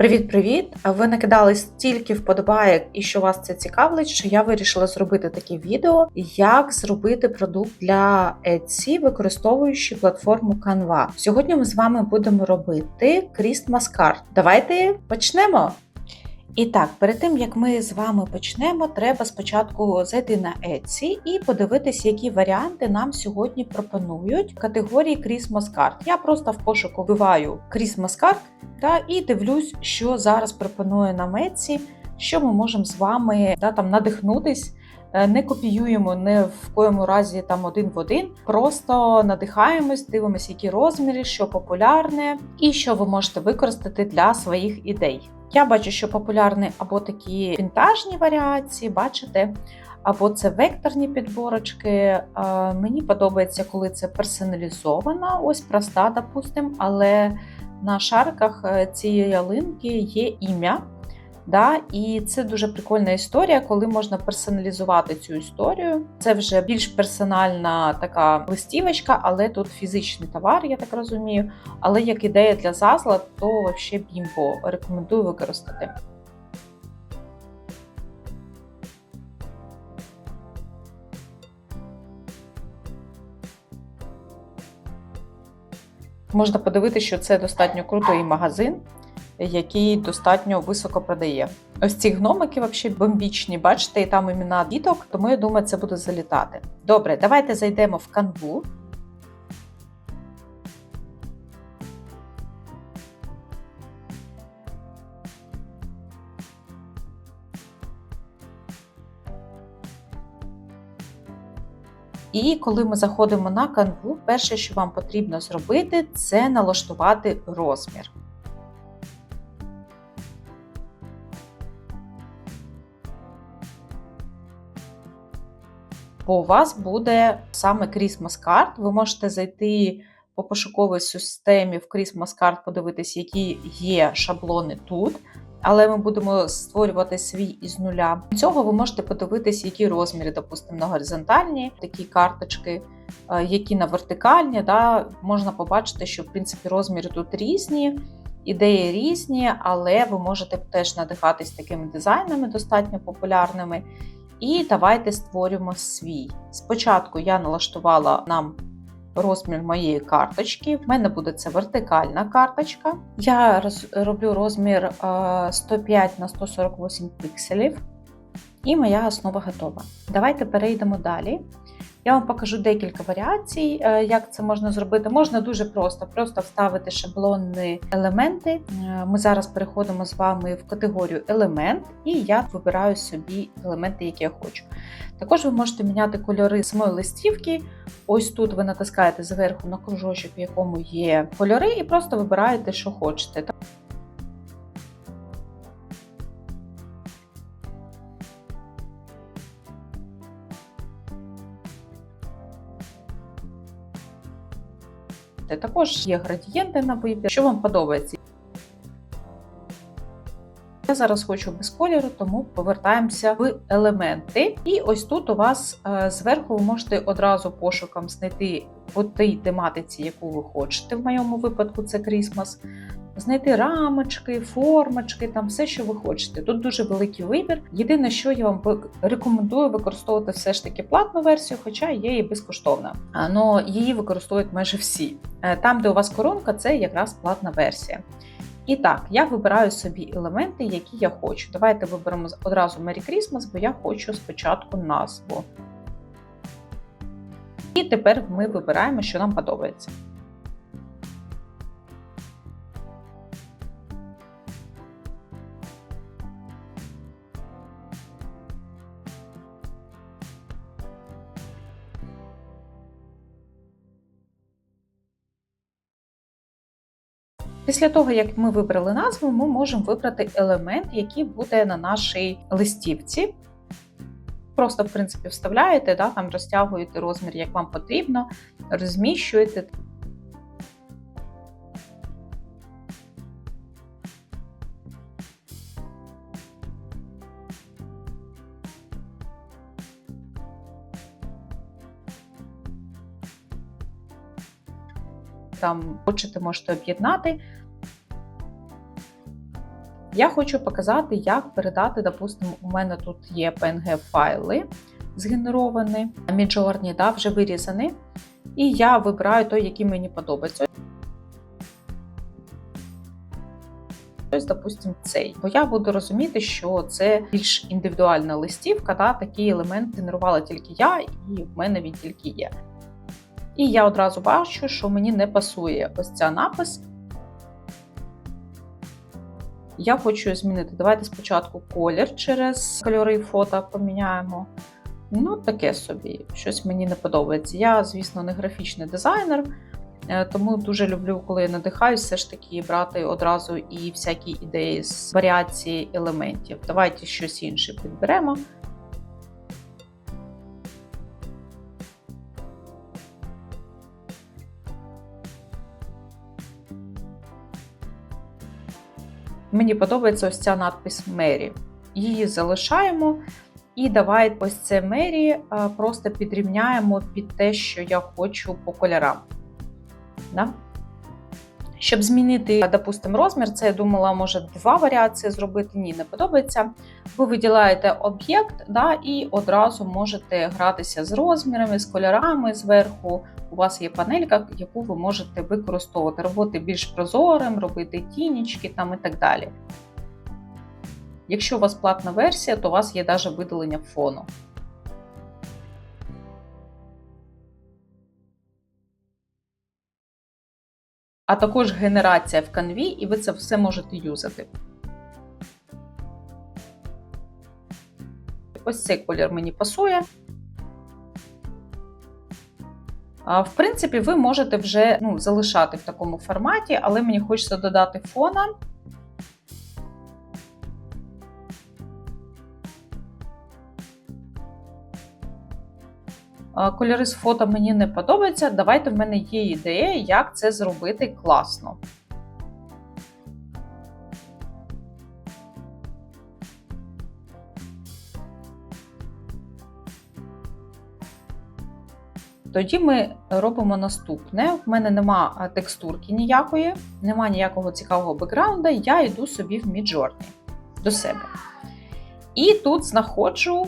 Привіт-привіт! Ви накидали стільки вподобаєк і що вас це цікавить, що я вирішила зробити таке відео, як зробити продукт для Etsy, використовуючи платформу Canva. Сьогодні ми з вами будемо робити Christmas Card. Давайте почнемо! І так, перед тим як ми з вами почнемо, треба спочатку зайти на Etsy і подивитись, які варіанти нам сьогодні пропонують категорії Christmas Card. Я просто в пошуку вбиваю Christmas Card та, і дивлюсь, що зараз пропонує нам Etsy, що ми можемо з вами да, там, надихнутись. Е, Не копіюємо не в коєму разі там один в один, просто надихаємось, дивимося, які розміри, що популярне, і що ви можете використати для своїх ідей. Я бачу, що популярні або такі вінтажні варіації, бачите, або це векторні підборочки. Е, Мені подобається, коли це персоналізована, ось проста, допустим, але на шарках е, цієї ялинки є ім'я. Да, І це дуже прикольна історія, коли можна персоналізувати цю історію. Це вже більш персональна така листівочка, але тут фізичний товар, я так розумію. Але як ідея для зазла, то взагалі бімбо рекомендую використати. Можна подивитися, що це достатньо крутий магазин, який достатньо високо продає. Ось ці гномики взагалі бомбічні, бачите, і там імена діток, тому я думаю, це буде залітати. Добре, давайте зайдемо в канву. І коли ми заходимо на канву, перше, що вам потрібно зробити, це налаштувати розмір. Бо у вас буде саме Christmas Card. Ви можете зайти по пошуковій системі в Christmas Card, подивитись, які є шаблони тут. Але ми будемо створювати свій із нуля. Цього ви можете подивитись, які розміри, допустимо, на горизонтальні такі карточки, е, які на вертикальні. Да, Можна побачити, що в принципі розміри тут різні, ідеї різні, але ви можете теж надихатись такими дизайнами, достатньо популярними. І давайте створюємо свій. Спочатку я налаштувала нам розмір моєї карточки. В мене буде це вертикальна карточка. Я роблю розмір е, 105 на 148 пікселів. І моя основа готова. Давайте перейдемо далі. Я вам покажу декілька варіацій, е, як це можна зробити. Можна дуже просто, просто вставити шаблонні елементи. Е, Ми зараз переходимо з вами в категорію елемент, і я вибираю собі елементи, які я хочу. Також ви можете міняти кольори самої листівки. Ось тут ви натискаєте зверху на кружочок, в якому є кольори, і просто вибираєте, що хочете. Також є градієнти на вибір, що вам подобається. Я зараз хочу без кольору, тому повертаємося в елементи. І ось тут у вас е, зверху ви можете одразу пошуком знайти по тій тематиці, яку ви хочете. В моєму випадку це Крісмас. Знайти рамочки, формочки, там все, що ви хочете. Тут дуже великий вибір. Єдине, що я вам рекомендую використовувати все ж таки платну версію, хоча є і безкоштовна. Але її використовують майже всі. Е, Там, де у вас коронка, це якраз платна версія. І так, я вибираю собі елементи, які я хочу. Давайте виберемо одразу Merry Christmas, бо я хочу спочатку назву. І тепер ми вибираємо, що нам подобається. Після того, як ми вибрали назву, ми можемо вибрати елемент, який буде на нашій листівці. Просто, в принципі, вставляєте, да, там розтягуєте розмір, як вам потрібно, розміщуєте. Там хочете, можете об'єднати. Я хочу показати, як передати, допустимо, у мене тут є PNG-файли згенеровані, Midjourney, да, вже вирізані. І я вибираю той, який мені подобається. Ось, допустимо, цей. Бо я буду розуміти, що це більш індивідуальна листівка, та такий елемент генерувала тільки я, і в мене він тільки є. І я одразу бачу, що мені не пасує ось ця напис. Я хочу змінити. Давайте спочатку колір через кольори фото поміняємо. Ну, таке собі, щось мені не подобається. Я, звісно, не графічний дизайнер, е, тому дуже люблю, коли я надихаюсь, все ж таки брати одразу і всякі ідеї з варіації елементів. Давайте щось інше підберемо. Мені подобається ось ця надпис Мері. Її залишаємо. І давай ось це Мері просто підрівняємо під те, що я хочу по кольорам. Да? Щоб змінити, допустимо, розмір, це я думала, може два варіації зробити. Ні, не подобається. Ви виділяєте об'єкт да, і одразу можете гратися з розмірами, з кольорами зверху. У вас є панелька, яку ви можете використовувати, робити більш прозорим, робити тінічки там і так далі. Якщо у вас платна версія, то у вас є навіть видалення фону. А також генерація в канві, і ви це все можете юзати. Ось цей колір мені пасує. В принципі, ви можете вже ну, залишати в такому форматі, але мені хочеться додати фона. Кольори з фото мені не подобаються. Давайте в мене є ідея, як це зробити класно. Тоді ми робимо наступне: в мене нема текстурки ніякої, нема ніякого цікавого бекграунда, я йду собі в Midjourney до себе. І тут знаходжу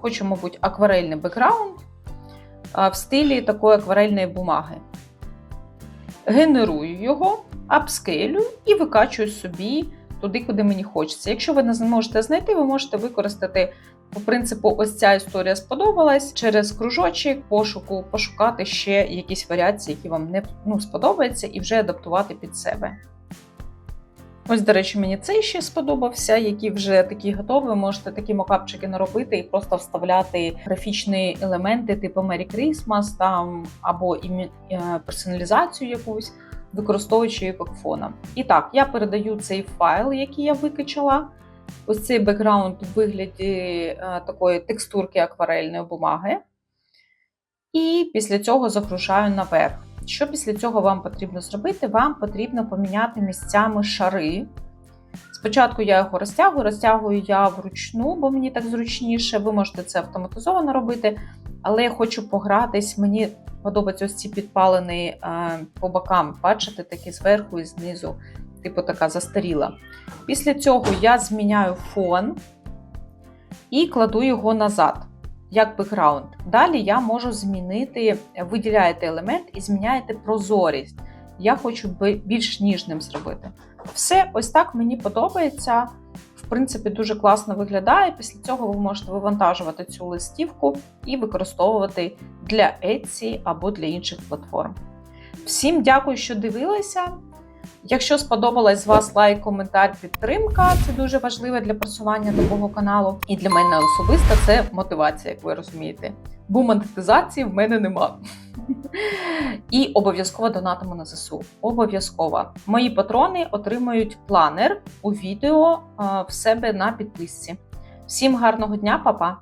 Хочу, мабуть, акварельний бекграунд в стилі такої акварельної бумаги. Генерую його, апскейлю і викачую собі туди, куди мені хочеться. Якщо ви не зможете знайти, ви можете використати, по принципу, ось ця історія сподобалась. Через кружочок пошуку пошукати ще якісь варіації, які вам не ну, сподобаються, і вже адаптувати під себе. Ось, до речі, мені цей ще сподобався, які вже такі готові. Можете такі мокапчики наробити і просто вставляти графічні елементи, типу Merry Christmas там або. Е, персоналізацію якусь, використовуючи як фона. І так, я передаю цей файл, який я викачала. Ось цей бекграунд у вигляді е, такої текстурки акварельної бумаги. І після цього загружаю наверх. Що після цього вам потрібно зробити? Вам потрібно поміняти місцями шари. Спочатку я його розтягую, розтягую я вручну, бо мені так зручніше, ви можете це автоматизовано робити. Але я хочу погратись, мені подобаються ось ці підпалені по бокам, бачите, такі зверху і знизу, типу така застаріла. Після цього я зміняю фон і кладу його назад як бекграунд. Далі я можу змінити, виділяєте елемент і зміняєте прозорість. Я хочу більш ніжним зробити. Все, ось так мені подобається. В принципі, дуже класно виглядає. Після цього ви можете вивантажувати цю листівку і використовувати для Etsy або для інших платформ. Всім дякую, що дивилися. Якщо сподобалась з вас лайк, коментар, підтримка, це дуже важливо для просування такого каналу. І для мене особисто це мотивація, як ви розумієте. бо монетизації в мене нема. І обов'язково донатимо на ЗСУ. Обов'язково. Мої патрони отримають планер у відео в себе на підписці. Всім гарного дня, папа!